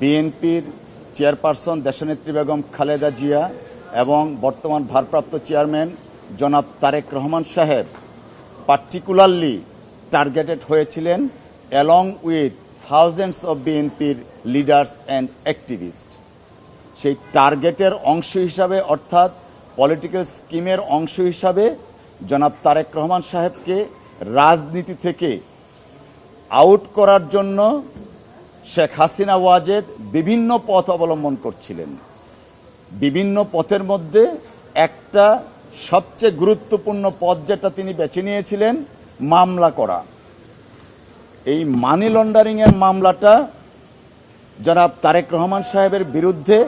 বিএনপির চেয়ারপারসন দেশনেত্রী বেগম খালেদা জিয়া এবং বর্তমান ভারপ্রাপ্ত চেয়ারম্যান জনাব তারেক রহমান সাহেব পার্টিকুলারলি টার্গেটেড হয়েছিলেন অ্যালং উইথ থাউজেন্ডস অফ বিএনপির লিডার্স অ্যান্ড অ্যাক্টিভিস্ট। সেই টার্গেটের অংশ হিসাবে অর্থাৎ পলিটিক্যাল স্কিমের অংশ হিসাবে জনাব তারেক রহমান সাহেবকে রাজনীতি থেকে আউট করার জন্য শেখ হাসিনা ওয়াজেদ বিভিন্ন পথ অবলম্বন করছিলেন। বিভিন্ন পথের মধ্যে একটা সবচেয়ে গুরুত্বপূর্ণ পথ যেটা তিনি বেছে নিয়েছিলেন, মামলা করা। এই মানি লন্ডারিংয়ের মামলাটা জনাব তারেক রহমান সাহেবের বিরুদ্ধে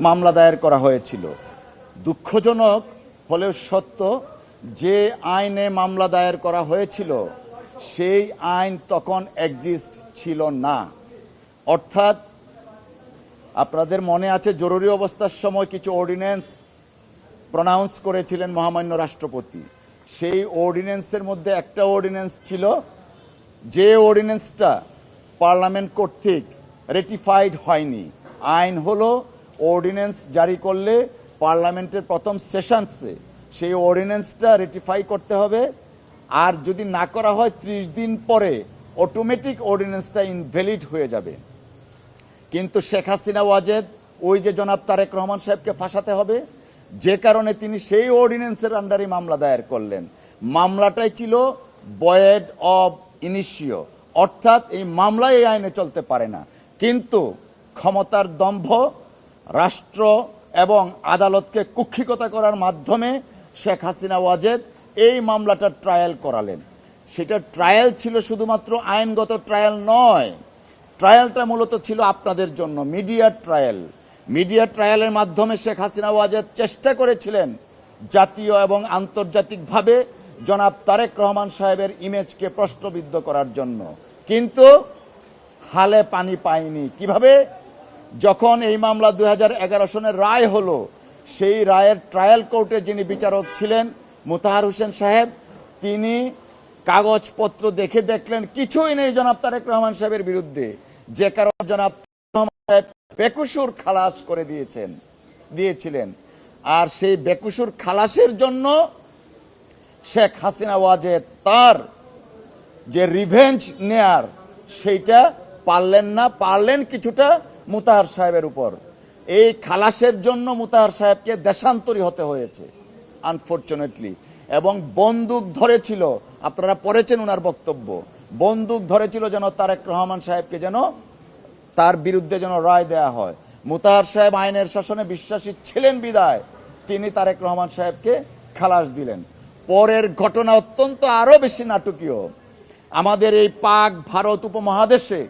মামলা দায়ের করা হয়েছিল। দুঃখজনক হলেও সত্য, যে আইনে মামলা দায়ের করা হয়েছিল, সেই আইন তখন এক্সিস্ট ছিল না। অর্থাৎ আপনাদের মনে আছে জরুরি অবস্থার সময় কিছু অর্ডিন্যান্স প্রনাউন্স করেছিলেন মহামান্য রাষ্ট্রপতি। সেই অর্ডিন্যান্সের মধ্যে একটা অর্ডিন্যান্স ছিল, যে অর্ডিন্যান্সটা পার্লামেন্ট কর্তৃক রেটিফাইড হয়নি। আইন হলো অর্ডিন্যান্স জারি করলে পার্লামেন্টের প্রথম সেশনসে সেই অর্ডিন্যান্সটা রেটিফাই করতে হবে। আর যদি না করা হয়, ত্রিশ দিন পরে অটোমেটিক অর্ডিন্যান্সটা ইনভ্যালিড হয়ে যাবে। কিন্তু শেখ হাসিনা, ওয়াজেদ, ওই যে জনাব তারেক রহমান সাহেবকে ফাঁসাতে হবে, যে কারণে তিনি সেই অর্ডিন্যান্সের আন্ডারে মামলা দায়ের করলেন। মামলাটাই ছিল বয়েড অব ইনিশিও অর্থাৎ এই মামলা এই আইনে চলতে পারে না। কিন্তু ক্ষমতার দম্ভ, রাষ্ট্র এবং আদালতকে কুক্ষিকতা করার মাধ্যমে শেখ হাসিনা, ওয়াজেদ এই মামলাটা ট্রায়াল করালেন। সেটা ট্রায়াল ছিল শুধুমাত্র আইনগত ট্রায়াল নয় ট্রায়ালটা মূলত ছিল আপনাদের জন্য, মিডিয়া ট্রায়াল। মিডিয়া ট্রায়ালের মাধ্যমে শেখ হাসিনা ওয়াজেদ চেষ্টা করেছিলেন জাতীয় এবং আন্তর্জাতিকভাবে জনাব তারেক রহমান সাহেবের ইমেজকে প্রশ্নবিদ্ধ করার জন্য। কিন্তু হালে পানি পায়নি। কীভাবে? যখন এই মামলা দু হাজার এগারো সনের রায় হলো, সেই রায়ের ট্রায়াল কোর্টে যিনি বিচারক ছিলেন, মুতাহার হোসেন সাহেব, তিনি কাগজপত্র দেখে দেখলেন, কিছুই নেই জনাব তারেক রহমান সাহেবের বিরুদ্ধে। যে কারণে জনাব বেকুসুর খালাস করে দিয়েছেন, দিয়েছিলেন। আর সেই বেকুসুর খালাসের জন্য শেখ হাসিনা ওয়াজেদ তার যে রিভেঞ্জ নেয়ার, সেইটা পারলেন না, পারলেন কিছুটা মুতাহার সাহেবের উপর। এই খালাসের জন্য মুতাহার সাহেবকে দেশান্তরী হতে হয়েছে আনফর্চুনেটলি এবং বন্দুক ধরেছিল, আপনারা পড়েছেন ওনার বক্তব্য। বন্দুক ধরেছিল যেন তারেক রহমান সাহেবকে যেন তার বিরুদ্ধে যেন রায় দেয়া হয়। মুতাহার সাহেব আইনের শাসনে বিশ্বাসী ছিলেন বিদায়। তিনি তারেক রহমান সাহেবকে খালাস দিলেন। পরের ঘটনা অত্যন্ত আরও বেশি নাটকীয়। আমাদের এই পাক ভারত উপমহাদেশে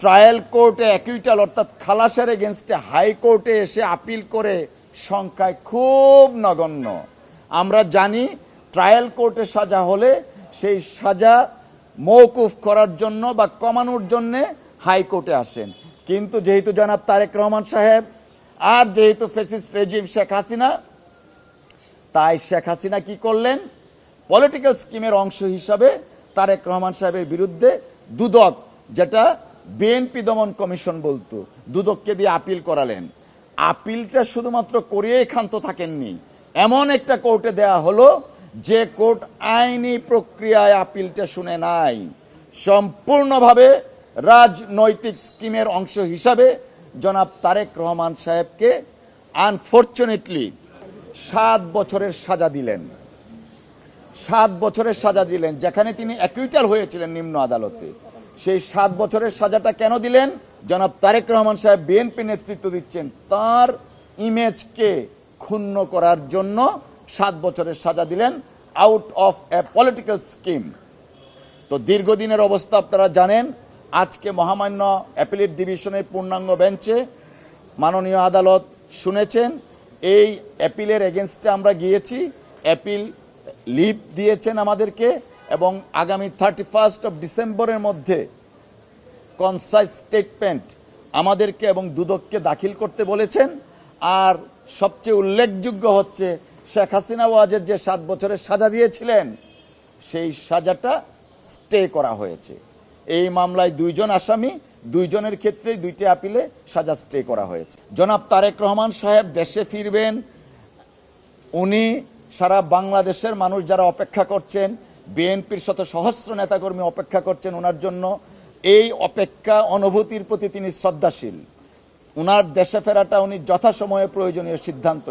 ট্রায়াল কোর্টে অ্যাকুইটাল অর্থাৎ খালাসের এগেনস্টে হাইকোর্টে এসে আপিল করে সংখ্যায় খুব নগণ্য। আমরা জানি ট্রায়াল কোর্টে সাজা হলে সেই সাজা মৌকুফ করার জন্য বা কমানোর জন্যে হাইকোর্টে আসেন। কিন্তু যেহেতু জনাব তারেক রহমান সাহেব আর যেহেতু ফেসিস্ট রেজিম শেখ হাসিনা, তাই শেখ হাসিনা কি করলেন? পলিটিক্যাল স্কিমের অংশ হিসাবে তারেক রহমান সাহেবের বিরুদ্ধে দুদক, যেটা বিএনপি দমন কমিশন বলতো, দুদককে দিয়ে আপিল করালেন। আপিলটা শুধুমাত্র করিয়েই ক্ষান্ত থাকেননি। এমন একটা কোর্টে দেয়া হলো যে কোর্ট আইনি প্রক্রিয়ায় আপিলটা শুনে নাই, সম্পূর্ণভাবে রাজনৈতিক স্কিমের অংশ হিসাবে জনাব তারেক রহমান সাহেবকে আনফর্চুনেটলি সাত বছরের সাজা দিলেন। সাত বছরের সাজা দিলেন, যেখানে তিনি অ্যাকুইটাল হয়েছিলেন নিম্ন আদালতে। সেই সাত বছরের সাজাটা কেন দিলেন? জনাব তারেক রহমান সাহেব বিএনপি নেতৃত্ব দিচ্ছেন তার ইমেজকে ক্ষুণ্ণ করার জন্য সাত বছরের সাজা দিলেন out of a political scheme তো দীর্ঘদিনের অবস্থা আপনারা জানেন, আজকে মহামান্য অ্যাপিলেট ডিভিশনের পূর্ণাঙ্গ বেঞ্চে মাননীয় আদালত শুনেছেন, এই অ্যাপিলের এগেনস্টে আমরা গিয়েছি, অ্যাপিল লিভ দিয়েছেন আমাদেরকে এবং আগামী থার্টি ফার্স্ট অফ ডিসেম্বরের মধ্যে কনসাইজ স্টেটমেন্ট আমাদেরকে এবং দুদককে দাখিল করতে বলেছেন। আর সবচেয়ে উল্লেখযোগ্য হচ্ছে শেখ হাসিনা ওয়াজের যে সাত বছরের সাজা দিয়েছিলেন, সেই সাজাটা স্টে করা হয়েছে। এই মামলায় দুইজন আসামি, দুইজনের ক্ষেত্রেই দুইটি আপিলে সাজা স্টে করা হয়েছে। জনাব তারেক রহমান সাহেব দেশে ফিরবেন, উনি সারা বাংলাদেশের মানুষ যারা অপেক্ষা করছেন, বিএনপির শত সহস্র নেতাকর্মী অপেক্ষা করছেন ওনার জন্য, এই অপেক্ষা অনুভূতির প্রতি তিনি শ্রদ্ধাশীল। ওনার দেশে ফেরাটা উনি যথাসময়ে প্রয়োজনীয় সিদ্ধান্ত